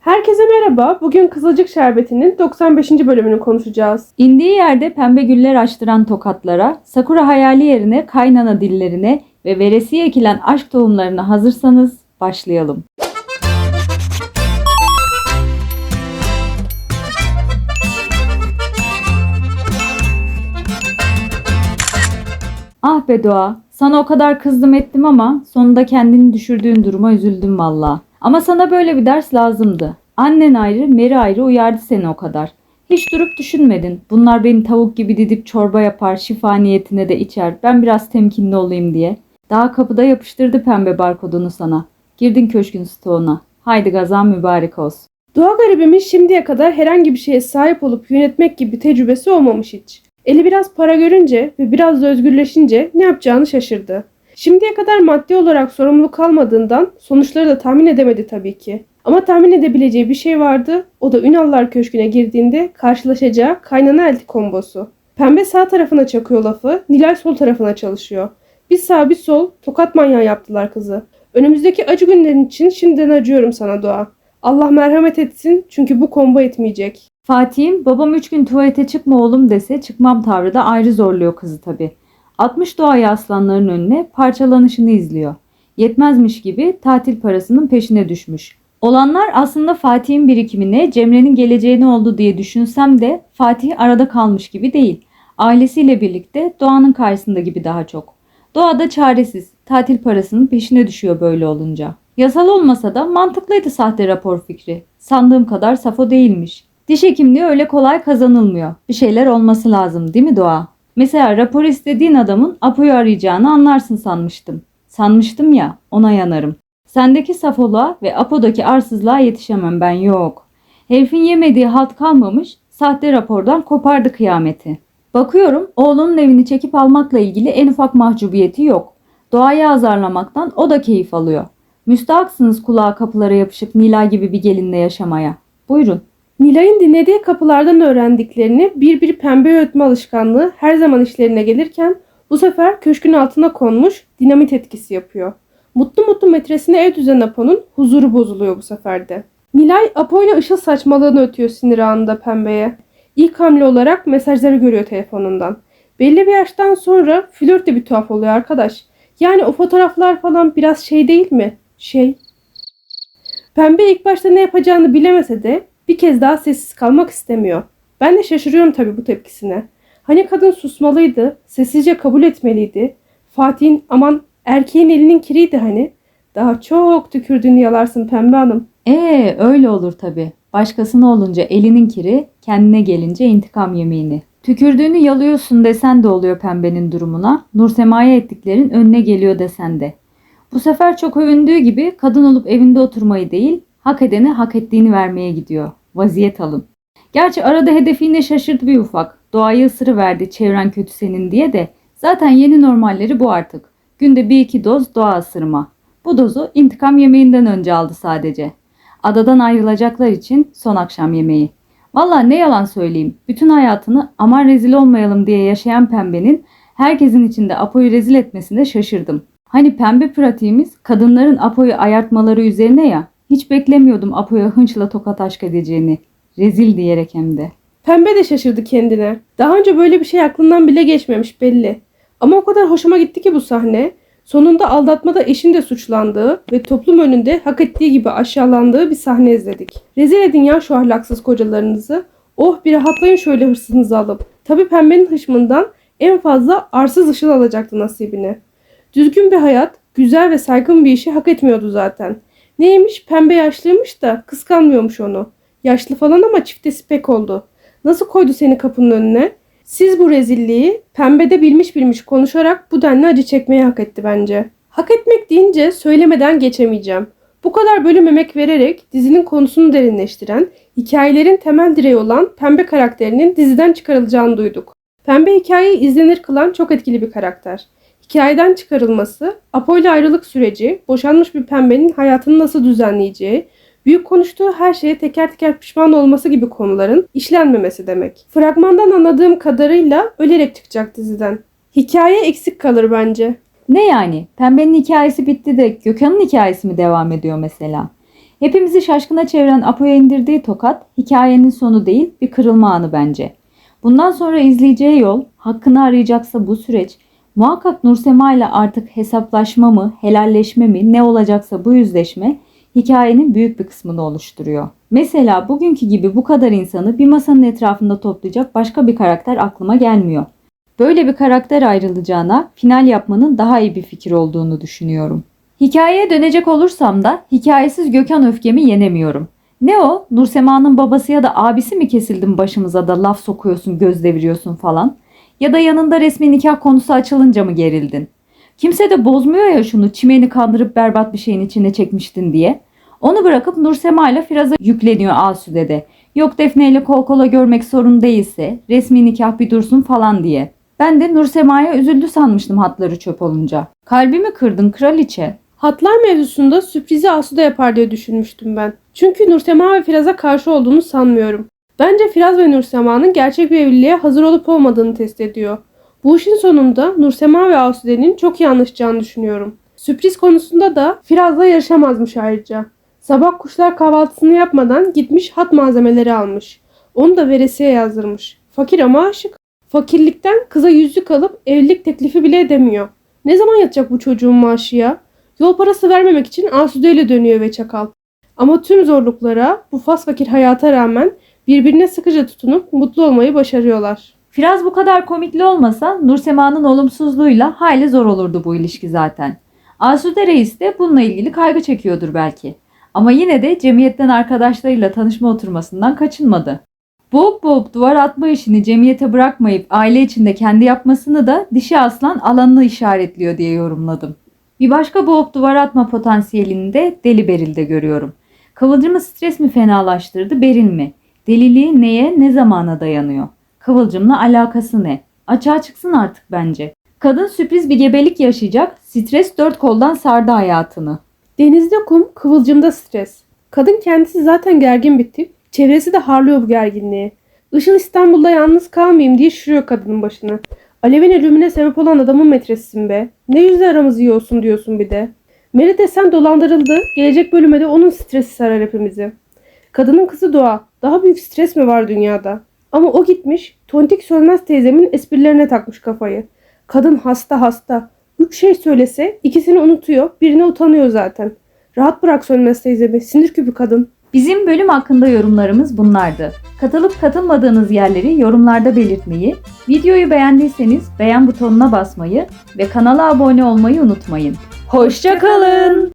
Herkese merhaba. Bugün Kızılcık Şerbeti'nin 95. bölümünü konuşacağız. İndiği yerde pembe güller açtıran tokatlara, sakura hayali yerine kaynana dillerine ve veresiye ekilen aşk tohumlarına hazırsanız başlayalım. Ah be Doğa, sana o kadar kızdım ettim ama sonunda kendini düşürdüğün duruma üzüldüm valla. Ama sana böyle bir ders lazımdı. Annen ayrı, Meri ayrı uyardı seni o kadar. Hiç durup düşünmedin. Bunlar beni tavuk gibi didip çorba yapar, şifa niyetine de içer. Ben biraz temkinli olayım diye. Daha kapıda yapıştırdı pembe barkodunu sana. Girdin köşkün stoğuna. Haydi gazan mübarek olsun. Doğa garibimin şimdiye kadar herhangi bir şeye sahip olup yönetmek gibi tecrübesi olmamış hiç. Eli biraz para görünce ve biraz da özgürleşince ne yapacağını şaşırdı. Şimdiye kadar maddi olarak sorumluluk kalmadığından sonuçları da tahmin edemedi tabii ki. Ama tahmin edebileceği bir şey vardı. O da Ünallar Köşkü'ne girdiğinde karşılaşacağı kaynana elti kombosu. Pembe sağ tarafına çakıyor lafı, Nilay sol tarafına çalışıyor. Bir sağ bir sol tokat manyağı yaptılar kızı. Önümüzdeki acı günlerin için şimdiden acıyorum sana Doğa. Allah merhamet etsin çünkü bu kombo etmeyecek. Fatih'im babam üç gün tuvalete çıkma oğlum dese çıkmam tavrı da ayrı zorluyor kızı tabi. 60 doğayı aslanların önüne parçalanışını izliyor. Yetmezmiş gibi tatil parasının peşine düşmüş. Olanlar aslında Fatih'in birikimine, Cemre'nin geleceğine oldu diye düşünsem de Fatih arada kalmış gibi değil. Ailesiyle birlikte Doğan'ın karşısında gibi daha çok. Doğa da çaresiz, tatil parasının peşine düşüyor böyle olunca. Yasal olmasa da mantıklıydı sahte rapor fikri. Sandığım kadar safo değilmiş. Diş hekimliği öyle kolay kazanılmıyor. Bir şeyler olması lazım değil mi Doğa? Mesela rapor istediğin adamın Apo'yu arayacağını anlarsın sanmıştım. Sanmıştım ya ona yanarım. Sendeki safoluğa ve Apo'daki arsızlığa yetişemem ben yok. Herifin yemediği halt kalmamış sahte rapordan kopardı kıyameti. Bakıyorum oğlunun evini çekip almakla ilgili en ufak mahcubiyeti yok. Doğayı azarlamaktan o da keyif alıyor. Müstahaksınız kulağa kapılara yapışıp Nilay gibi bir gelinle yaşamaya. Buyurun. Nilay'ın dinlediği kapılardan öğrendiklerini bir bir pembe öğütme alışkanlığı her zaman işlerine gelirken bu sefer köşkün altına konmuş dinamit etkisi yapıyor. Mutlu mutlu metresine ev düzen Apo'nun huzuru bozuluyor bu sefer de. Nilay Apo ile ışıl saçmalığını ötüyor sinir anında pembeye. İlk hamle olarak mesajları görüyor telefonundan. Belli bir yaştan sonra flört de bir tuhaf oluyor arkadaş. Yani o fotoğraflar falan biraz şey değil mi? Şey. Pembe ilk başta ne yapacağını bilemese de kez daha sessiz kalmak istemiyor. Ben de şaşırıyorum tabii bu tepkisine. Hani kadın susmalıydı, sessizce kabul etmeliydi. Fatih'in aman erkeğin elinin kiriydi hani. Daha çok tükürdüğünü yalarsın pembe hanım. Ee öyle olur tabi. Başkasına olunca elinin kiri, kendine gelince intikam yemeğini. Tükürdüğünü yalıyorsun desen de oluyor pembenin durumuna. Nursema'ya ettiklerin önüne geliyor desen de. Bu sefer çok övündüğü gibi kadın olup evinde oturmayı değil, hak edene hak ettiğini vermeye gidiyor. Vaziyet alın. Gerçi arada hedef yine şaşırdı bir ufak. Doğayı ısırıverdi çevren kötü senin diye de. Zaten yeni normalleri bu artık. Günde bir iki doz doğa ısırma. Bu dozu intikam yemeğinden önce aldı sadece. Adadan ayrılacaklar için son akşam yemeği. Valla ne yalan söyleyeyim. Bütün hayatını aman rezil olmayalım diye yaşayan pembenin herkesin içinde Apo'yu rezil etmesine şaşırdım. Hani pembe pratiğimiz kadınların Apo'yu ayartmaları üzerine ya. Hiç beklemiyordum Apo'ya hınçla tokat aşk edeceğini. Rezil diyerek hem de. Pembe de şaşırdı kendine. Daha önce böyle bir şey aklından bile geçmemiş belli. Ama o kadar hoşuma gitti ki bu sahne. Sonunda aldatmada eşin de suçlandığı ve toplum önünde hak ettiği gibi aşağılandığı bir sahne izledik. Rezil edin ya şu ahlaksız kocalarınızı. Oh bir rahatlayın şöyle hırsınızı alıp. Tabi pembenin hışmından en fazla arsız ışıl alacaktı nasibini. Düzgün bir hayat, güzel ve saygın bir işi hak etmiyordu zaten. Neymiş pembe yaşlıymış da kıskanmıyormuş onu. Yaşlı falan ama çiftesi pek oldu. Nasıl koydu seni kapının önüne? Siz bu rezilliği pembede bilmiş bilmiş konuşarak bu denli acı çekmeyi hak etti bence. Hak etmek deyince söylemeden geçemeyeceğim. Bu kadar bölüm emek vererek dizinin konusunu derinleştiren, hikayelerin temel direği olan Pembe karakterinin diziden çıkarılacağını duyduk. Pembe hikayeyi izlenir kılan çok etkili bir karakter. Hikayeden çıkarılması, Apo ile ayrılık süreci, boşanmış bir pembenin hayatını nasıl düzenleyeceği, büyük konuştuğu her şeye teker teker pişman olması gibi konuların işlenmemesi demek. Fragmandan anladığım kadarıyla ölerek çıkacak diziden. Hikaye eksik kalır bence. Ne yani? Pembenin hikayesi bitti de Gökhan'ın hikayesi mi devam ediyor mesela? Hepimizi şaşkına çeviren Apo'ya indirdiği tokat hikayenin sonu değil bir kırılma anı bence. Bundan sonra izleyeceği yol, hakkını arayacaksa bu süreç, muhakkak Nursema ile artık hesaplaşma mı, helalleşme mi, ne olacaksa bu yüzleşme hikayenin büyük bir kısmını oluşturuyor. Mesela bugünkü gibi bu kadar insanı bir masanın etrafında toplayacak başka bir karakter aklıma gelmiyor. Böyle bir karakter ayrılacağına final yapmanın daha iyi bir fikir olduğunu düşünüyorum. Hikayeye dönecek olursam da hikayesiz Gökhan öfkemi yenemiyorum. Ne o? Nursema'nın babası ya da abisi mi kesildin başımıza da laf sokuyorsun, göz deviriyorsun falan? Ya da yanında resmi nikah konusu açılınca mı gerildin? Kimse de bozmuyor ya şunu çimeni kandırıp berbat bir şeyin içine çekmiştin diye. Onu bırakıp Nursema ile Firaz'a yükleniyor Asude'de. Yok Defne ile kol kola görmek sorun değilse resmi nikah bir dursun falan diye. Ben de Nursema'ya üzüldü sanmıştım hatları çöp olunca. Kalbimi kırdın kraliçe. Hatlar mevzusunda sürprizi Asude yapar diye düşünmüştüm ben. Çünkü Nursema ve Firaz'a karşı olduğunu sanmıyorum. Bence Firaz ve Nursema'nın gerçek bir evliliğe hazır olup olmadığını test ediyor. Bu işin sonunda Nursema ve Asude'nin çok iyi anlaşacağını düşünüyorum. Sürpriz konusunda da Firaz'la yarışamazmış ayrıca. Sabah kuşlar kahvaltısını yapmadan gitmiş hat malzemeleri almış. Onu da veresiye yazdırmış. Fakir ama aşık. Fakirlikten kıza yüzük alıp evlilik teklifi bile edemiyor. Ne zaman yatacak bu çocuğun maaşı ya? Yol parası vermemek için Asude ile dönüyor ve çakal. Ama tüm zorluklara, bu fas fakir hayata rağmen birbirine sıkıca tutunup mutlu olmayı başarıyorlar. Firaz bu kadar komikli olmasa Nursema'nın olumsuzluğuyla hayli zor olurdu bu ilişki zaten. Asude Reis de bununla ilgili kaygı çekiyordur belki. Ama yine de cemiyetten arkadaşlarıyla tanışma oturmasından kaçınmadı. Boğup boğup duvar atma işini cemiyete bırakmayıp aile içinde kendi yapmasını da dişi aslan alanını işaretliyor diye yorumladım. Bir başka boğup duvar atma potansiyelini de Deli Beril'de görüyorum. Kıvılcımı stres mi fenalaştırdı Beril mi? Deliliği neye ne zamana dayanıyor? Kıvılcımla alakası ne? Açığa çıksın artık bence. Kadın sürpriz bir gebelik yaşayacak, stres dört koldan sardı hayatını. Denizde kum, kıvılcımda stres. Kadın kendisi zaten gergin bir tip. Çevresi de harlıyor bu gerginliği. Işıl İstanbul'da yalnız kalmayayım diye şişiriyor kadının başını. Alev'in ölümüne sebep olan adamın metresisin be. Ne yüzle aramız iyi olsun diyorsun bir de. Meri desen dolandırıldı. Gelecek bölüme de onun stresi sarar hepimizi. Kadının kızı Doğa. Daha büyük stres mi var dünyada? Ama o gitmiş, Tontik Sönmez teyzemin esprilerine takmış kafayı. Kadın hasta hasta. Üç şey söylese ikisini unutuyor, birine utanıyor zaten. Rahat bırak Sönmez teyzemi, sinir küpü kadın. Bizim bölüm hakkında yorumlarımız bunlardı. Katılıp katılmadığınız yerleri yorumlarda belirtmeyi, videoyu beğendiyseniz beğen butonuna basmayı ve kanala abone olmayı unutmayın. Hoşçakalın.